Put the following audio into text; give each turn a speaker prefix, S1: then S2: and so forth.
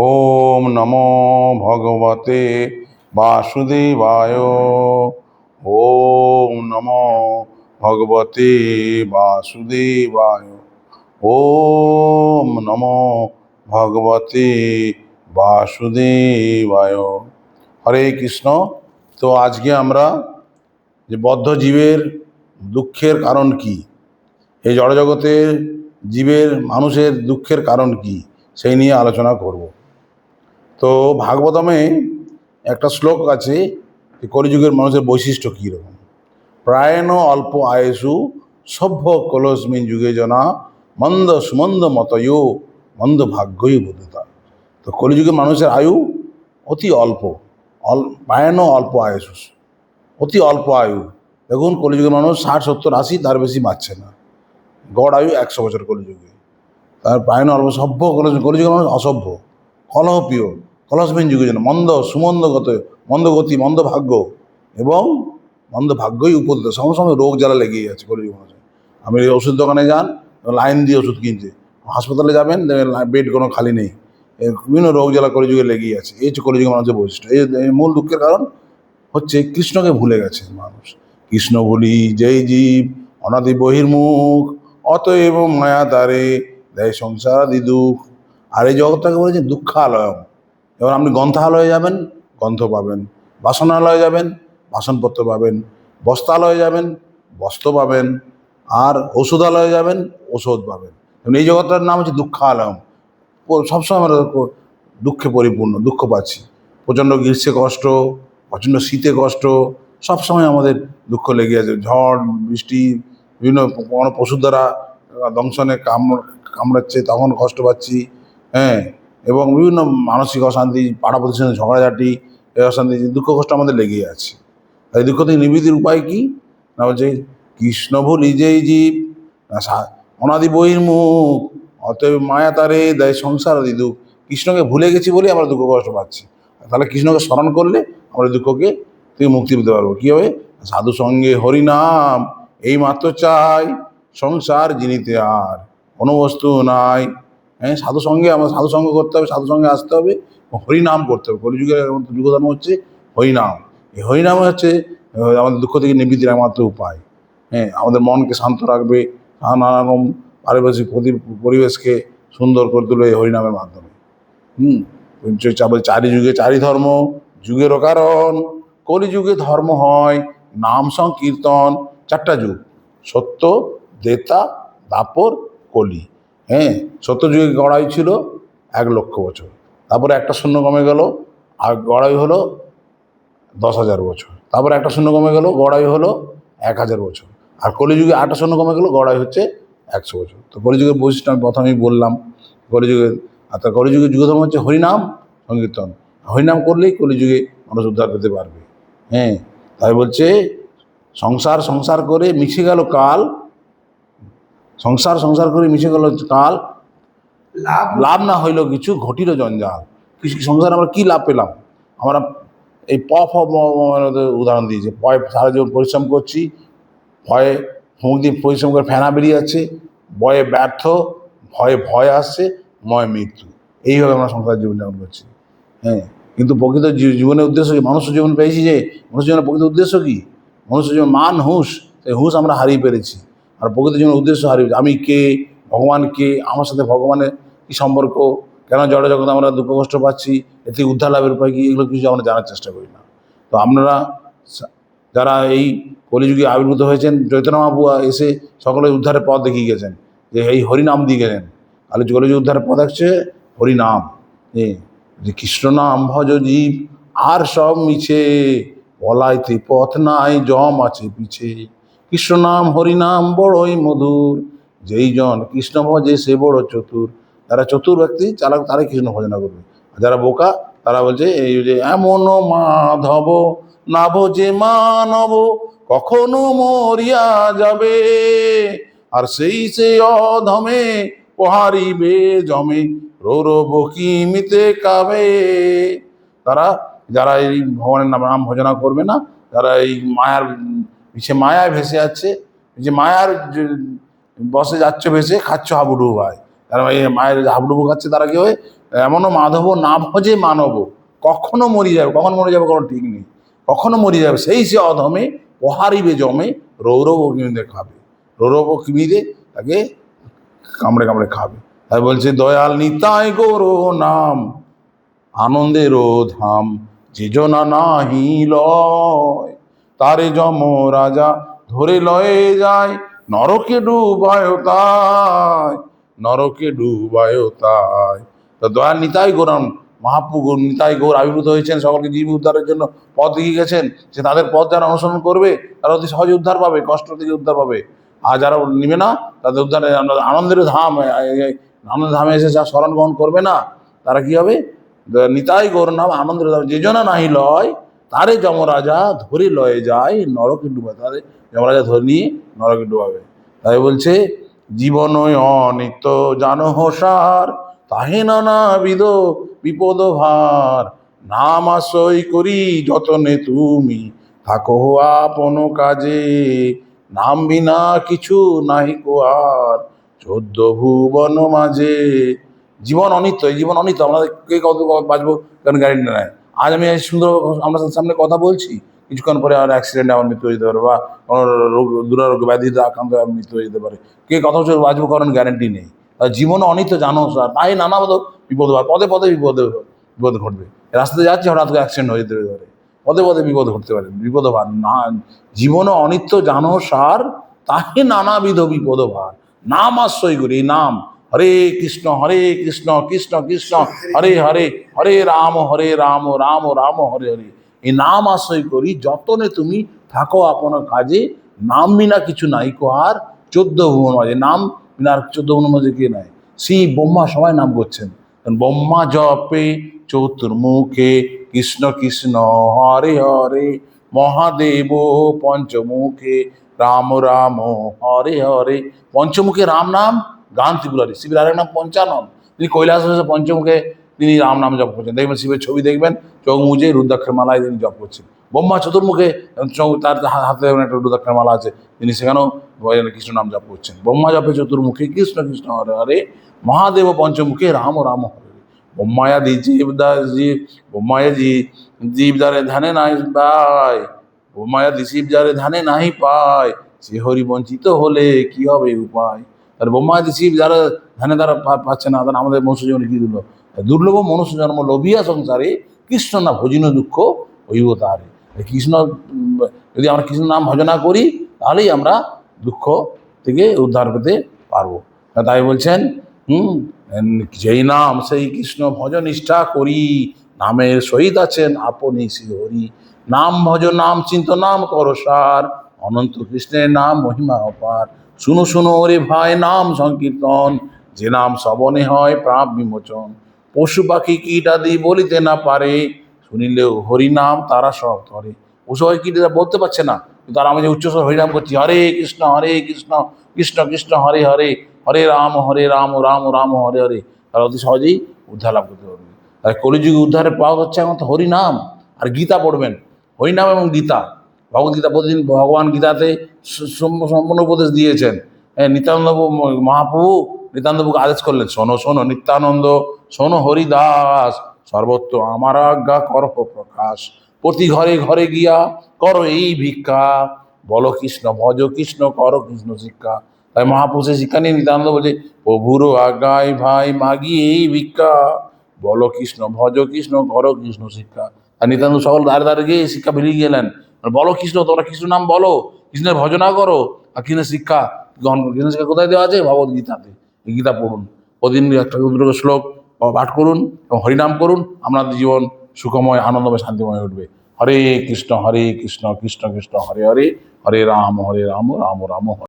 S1: ওম নমো ভগবতে বাসুদেবায় ওম নমো ভগবতে বাসুদেবায় ওম নমো ভগবতে বাসুদেবায় হরে কৃষ্ণ তো আজকে আমরা যে জীবের দুঃখের কারণ কি এই জড়জগতের জীবের মানুষের দুঃখের কারণ কী সেই নিয়ে আলোচনা করব তো ভাগবতমে একটা শ্লোক আছে যে কলিযুগের মানুষের বৈশিষ্ট্য কীরকম প্রায়ণ অল্প আয়সু সভ্য কলসমিন যুগে জনা মন্দ সুমন্দ মতয়ো মন্দ ভাগ্যই বোধতা তো কলিযুগের মানুষের আয়ু অতি অল্প অল প্রায়ণ অল্প আয়সু অতি অল্প আয়ু দেখুন কলিযুগের মানুষ ষাট সত্তর আশি তার বেশি বাঁচছে না গড় আয়ু একশো বছর কলিযুগে তার পায়ন অল্প সভ্য কলস কলিযুগ মানুষ অসভ্য কলহপ্রিয় কলসবিন যুগের জন্য মন্দ সুমন্দগত মন্দগতি মন্দ ভাগ্য এবং মন্দ ভাগ্যই সঙ্গে সঙ্গে রোগ জ্বালা লেগেই আছে কলিযুগ মানুষের ওষুধ দোকানে যান লাইন দিয়ে ওষুধ কিনছে হাসপাতালে যাবেন বেড কোনো খালি নেই বিভিন্ন রোগ জ্বালা কলিযুগে লেগেই আছে এই হচ্ছে কলিযুগ মানুষের বৈশিষ্ট্য এই মূল দুঃখের কারণ হচ্ছে কৃষ্ণকে ভুলে গেছে মানুষ কৃষ্ণ বলি যেই জীব অনাদি বহির্মুখ অতএব মায়া তারে দেয় সংসারাদি দুঃখ আর এই জগৎটাকে বলেছেন আলয়ম এবার আপনি গ্রন্থালয়ে যাবেন গ্রন্থ পাবেন বাসনালয়ে যাবেন বাসনপত্র পাবেন বস্ত্রালয়ে যাবেন বস্ত্র পাবেন আর ওষুধালয়ে যাবেন ওষুধ পাবেন এই জগৎটার নাম হচ্ছে দুঃখ আলয়ম সবসময় আমরা দুঃখে পরিপূর্ণ দুঃখ পাচ্ছি প্রচণ্ড গ্রীষ্মে কষ্ট প্রচণ্ড শীতে কষ্ট সবসময় আমাদের দুঃখ লেগে আছে ঝড় বৃষ্টি বিভিন্ন পশু দ্বারা দংশনে কামড় কামড়াচ্ছে তখন কষ্ট পাচ্ছি হ্যাঁ এবং বিভিন্ন মানসিক অশান্তি পাড়া প্রতিষ্ঠানের ঝগড়াঝাটি এই অশান্তি দুঃখ কষ্ট আমাদের লেগেই আছে এই দুঃখ থেকে নিবৃত্তির উপায় কী না বলছে কৃষ্ণ ভুল যেই জীব অনাদি বহির্মুখ অতএব মায়া তারে দেয় সংসার আদি দুঃখ কৃষ্ণকে ভুলে গেছি বলে আমরা দুঃখ কষ্ট পাচ্ছি তাহলে কৃষ্ণকে স্মরণ করলে আমরা দুঃখকে থেকে মুক্তি পেতে পারবো কী হবে সাধু সঙ্গে হরিনাম এই মাত্র চাই সংসার জিনিতে আর কোনো বস্তু নাই হ্যাঁ সাধুসঙ্গে আমার সাধুসঙ্গ করতে হবে সাধুসঙ্গে আসতে হবে হরিনাম করতে হবে কলিযুগের যুগধর্ম হচ্ছে হরিনাম এই হরিনাম হচ্ছে আমাদের দুঃখ থেকে নিবৃত্তির একমাত্র উপায় হ্যাঁ আমাদের মনকে শান্ত রাখবে নানারকম রকম পারিপার্শ্বিক পরিবেশকে সুন্দর করে তুলবে এই হরিনামের মাধ্যমে হুম চারি যুগে চারি ধর্ম যুগেরও কারণ কলিযুগে ধর্ম হয় নাম সংকীর্তন চারটা যুগ সত্য দেতা দাপর কলি হ্যাঁ সত্যযুগে গড়াই ছিল এক লক্ষ বছর তারপরে একটা শূন্য কমে গেল আর গড়াই হলো দশ হাজার বছর তারপরে একটা শূন্য কমে গেল গড়াই হলো এক হাজার বছর আর কলিযুগে আটটা শূন্য কমে গেল গড়াই হচ্ছে একশো বছর তো কলিযুগের বৈশিষ্ট্য আমি প্রথমেই বললাম কলিযুগে আর তার কলিযুগের যুগধর্ম হচ্ছে হরিনাম সংকীর্তন হরিনাম করলেই কলিযুগে মানুষ উদ্ধার পেতে পারবে হ্যাঁ তাই বলছে সংসার সংসার করে মিশে গেল কাল সংসার সংসার করে মিশে গেল কাল লাভ লাভ না হইলো কিছু ঘটিল জঞ্জাল কিছু সংসার আমরা কি লাভ পেলাম আমরা এই প মানে উদাহরণ দিয়েছি পয় সারা জীবন পরিশ্রম করছি ভয়ে হুঁক দিয়ে পরিশ্রম করে ফেনা বেরিয়ে যাচ্ছে বয়ে ব্যর্থ ভয়ে ভয় আসছে ময় মৃত্যু এইভাবে আমরা সংসার জীবনযাপন করছি হ্যাঁ কিন্তু প্রকৃত জীবনের উদ্দেশ্য কি মানুষ জীবন পেয়েছি যে মানুষ জীবনের প্রকৃত উদ্দেশ্য কী মানুষ জীবন মান হুঁশ সেই হুঁশ আমরা হারিয়ে পেরেছি আর প্রকৃতির জন্য উদ্দেশ্য হারিয়ে আমি কে ভগবান কে আমার সাথে ভগবানের কী সম্পর্ক কেন জড় জগতে আমরা দুঃখ কষ্ট পাচ্ছি এতে উদ্ধার লাভের উপায় কী এগুলো কিছু আমরা জানার চেষ্টা করি না তো আপনারা যারা এই কলিযুগে আবির্ভূত হয়েছেন চৈতন্য মহাপু এসে সকলে উদ্ধারের পথ দেখিয়ে গেছেন যে এই হরিনাম দিয়ে গেলেন তাহলে কলিযুগ উদ্ধারের পথ হচ্ছে হরিনাম যে কৃষ্ণ নাম ভজ জীব আর সব মিছে বলাইতে পথ নাই জম আছে পিছে কৃষ্ণ নাম হরিনাম বড়ই মধুর যেই জন কৃষ্ণ ভজে সে বড় চতুর তারা চতুর ব্যক্তি তারা তারাই কৃষ্ণ ভজনা করবে যারা বোকা তারা বলছে এই যে এমন মাধব নাভ যে মানব কখনো মরিয়া যাবে আর সেই সে অধমে পোহারিবে জমে রৌরব মিতে কাবে তারা যারা এই ভগবানের নাম ভজনা করবে না যারা এই মায়ার সে মায়ায় ভেসে যাচ্ছে যে মায়ার বসে যাচ্ছ ভেসে খাচ্ছ হাবুডুবু ভাই তারা এই মায়ের হাবুডুবু খাচ্ছে তারা কি হয় এমনও মাধব না ভজে মানব কখনো মরি যাবে কখন মরে যাবে কোনো ঠিক নেই কখনো মরি যাবে সেই সে অধমে পহারিবে জমে রৌরব অগ্নিদের খাবে রৌরব অগ্নিদে তাকে কামড়ে কামড়ে খাবে তাই বলছে দয়াল নিতাই গৌর নাম আনন্দের ধাম যে জনা নাহি লয় তারে যম রাজা ধরে লয়ে যায় নরকে ডুবায় তাই নরকে ডুবায় তাই তো দয়াল নিতাই গোরাম মহাপ্রভু নিতাই গৌর আবির্ভূত হয়েছেন সকলকে জীব উদ্ধারের জন্য পথ দেখিয়ে গেছেন যে তাদের পথ যারা অনুসরণ করবে তারা অতি সহজে উদ্ধার পাবে কষ্ট থেকে উদ্ধার পাবে আর যারা নিবে না তাদের উদ্ধারে আনন্দের ধাম আনন্দের ধামে এসে যা স্মরণ গ্রহণ করবে না তারা কি হবে নিতাই গৌর নাম আনন্দের ধাম যে জনা নাহি লয় তারে যমরাজা ধরে লয়ে যায় নরকে ডুবা তারে যমরাজা ধরে নিয়ে নরকে ডুবাবে তাই বলছে জীবন অনিত্য জান হোসার তাহে নানাবিধ বিপদ ভার নাম আশ্রয় করি যতনে তুমি থাকো আপন কাজে নাম বিনা কিছু নাহি কোয়ার চোদ্দ ভুবন মাঝে জীবন অনিত্য জীবন অনিত্য আমরা কে কত বাঁচবো কারণ গ্যারেন্টি নেয় আজ আমি সুন্দর আমরা সামনে কথা বলছি কিছুক্ষণ পরে আমার অ্যাক্সিডেন্টে আমার মৃত্যু হয়ে পারে বা রোগ দুরারোগ্য ব্যাধিতে আক্রান্ত আমার মৃত্যু হয়ে যেতে পারে কে কথা হচ্ছে বাঁচবো কারণ গ্যারেন্টি নেই আর জীবনে অনেক তো জানো স্যার তাই নানা বিপদ হয় পদে পদে বিপদ বিপদ ঘটবে রাস্তাতে যাচ্ছে হঠাৎ করে অ্যাক্সিডেন্ট হয়ে যেতে পারে পদে পদে বিপদ ঘটতে পারে বিপদ ভার না জীবনে অনিত্য জানো সার তাহে নানাবিধ বিপদ ভার নাম আশ্রয় করি এই নাম হরে কৃষ্ণ হরে কৃষ্ণ কৃষ্ণ কৃষ্ণ হরে হরে হরে রাম হরে রাম রাম রাম হরে হরে এই নাম আশ্রয় করি যতনে তুমি থাকো আপনার কাজে নাম বিনা কিছু নাই কো আর চোদ্দ ভুবন মাঝে নাম বিনা আর চোদ্দ ভুবন মাঝে কে নাই শ্রী ব্রহ্মা সবাই নাম করছেন কারণ ব্রহ্মা জপে চতুর্মুখে কৃষ্ণ কৃষ্ণ হরে হরে মহাদেব পঞ্চমুখে রাম রাম হরে হরে পঞ্চমুখে রাম নাম গান ত্রিপুরারি শিবের আরেক নাম পঞ্চানন তিনি কৈলাস হয়েছে পঞ্চমুখে তিনি রাম নাম জপ করছেন দেখবেন শিবের ছবি দেখবেন চৌমুজে রুদ্রাক্ষের মালায় তিনি জপ করছেন ব্রহ্মা চতুর্মুখে তার হাতে একটা রুদ্রাক্ষের মালা আছে তিনি সেখানেও কৃষ্ণ নাম জপ করছেন ব্রহ্মা জপে চতুর্মুখে কৃষ্ণ কৃষ্ণ হরে হরে মহাদেব পঞ্চমুখে রাম রাম হরে ব্রহ্মায়াদি জীবদাস জীব ব্রহ্মায়াদি জীব দারে ধানে নাই পায় দি শিব যারে ধানে নাই পায় সে হরি বঞ্চিত হলে কি হবে উপায় তাহলে ব্রহ্মাদি শিব যারা ধ্যানে তারা পাচ্ছে না তারা আমাদের জীবনে কী দিল দুর্লভ মনুষ্য জন্ম লোভিয়া সংসারে কৃষ্ণ না ভজিন দুঃখ হইব তাহারে কৃষ্ণ যদি আমরা কৃষ্ণ নাম ভজনা করি তাহলেই আমরা দুঃখ থেকে উদ্ধার পেতে পারবো তাই বলছেন হুম যেই নাম সেই কৃষ্ণ ভজন নিষ্ঠা করি নামের সহিত আছেন আপনি শ্রীহরি নাম ভজন নাম চিন্ত নাম কর সার অনন্ত কৃষ্ণের নাম মহিমা অপার শুনো শুনো রে ভাই নাম সংকীর্তন যে নাম শ্রবণে হয় প্রাপ বিমোচন পশু পাখি কীটাদি বলিতে না পারে শুনিলেও হরিনাম তারা সব ধরে পশু পাখি কীটাদি বলতে পারছে না কিন্তু তারা আমি যে উচ্চস্বর হরিনাম করছি হরে কৃষ্ণ হরে কৃষ্ণ কৃষ্ণ কৃষ্ণ হরে হরে হরে রাম হরে রাম রাম রাম হরে হরে তারা অতি সহজেই উদ্ধার লাভ করতে পারবে আর কলিযুগে উদ্ধারের পাওয়া হচ্ছে এখন তো হরিনাম আর গীতা পড়বেন হরিনাম এবং গীতা ভগবদ্গীতা প্রতিদিন ভগবান গীতাতে সম্পূর্ণ উপদেশ দিয়েছেন হ্যাঁ নিত্যানন্দ মহাপ্রভু নিত্যানন্দবুকে আদেশ করলেন শোনো শোনো নিত্যানন্দ শোনো হরিদাস সর্বত্র আমার আজ্ঞা করহ প্রকাশ প্রতি ঘরে ঘরে গিয়া কর এই ভিক্ষা বলো কৃষ্ণ ভজ কৃষ্ণ কর কৃষ্ণ শিক্ষা তাই মহাপুরুষের শিক্ষা নিয়ে নিতান্ত বলছে প্রভুর আগায় ভাই মাগি এই ভিক্ষা বলো কৃষ্ণ ভজ কৃষ্ণ কর কৃষ্ণ শিক্ষা আর নিতান্ত সকল দ্বারে দ্বারে গিয়ে শিক্ষা ফিরিয়ে গেলেন বলো কৃষ্ণ তোমরা কৃষ্ণ নাম বলো কৃষ্ণের ভজনা করো আর কৃষ্ণের শিক্ষা গ্রহণ করো কৃষ্ণ শিক্ষা কোথায় দেওয়া আছে ভগবত গীতাতে গীতা পড়ুন প্রতিদিন একটা দুটো শ্লোক পাঠ করুন এবং হরিনাম করুন আপনাদের জীবন সুখময় আনন্দময় শান্তিময় উঠবে হরে কৃষ্ণ হরে কৃষ্ণ কৃষ্ণ কৃষ্ণ হরে হরে হরে রাম হরে রাম রাম রাম হরে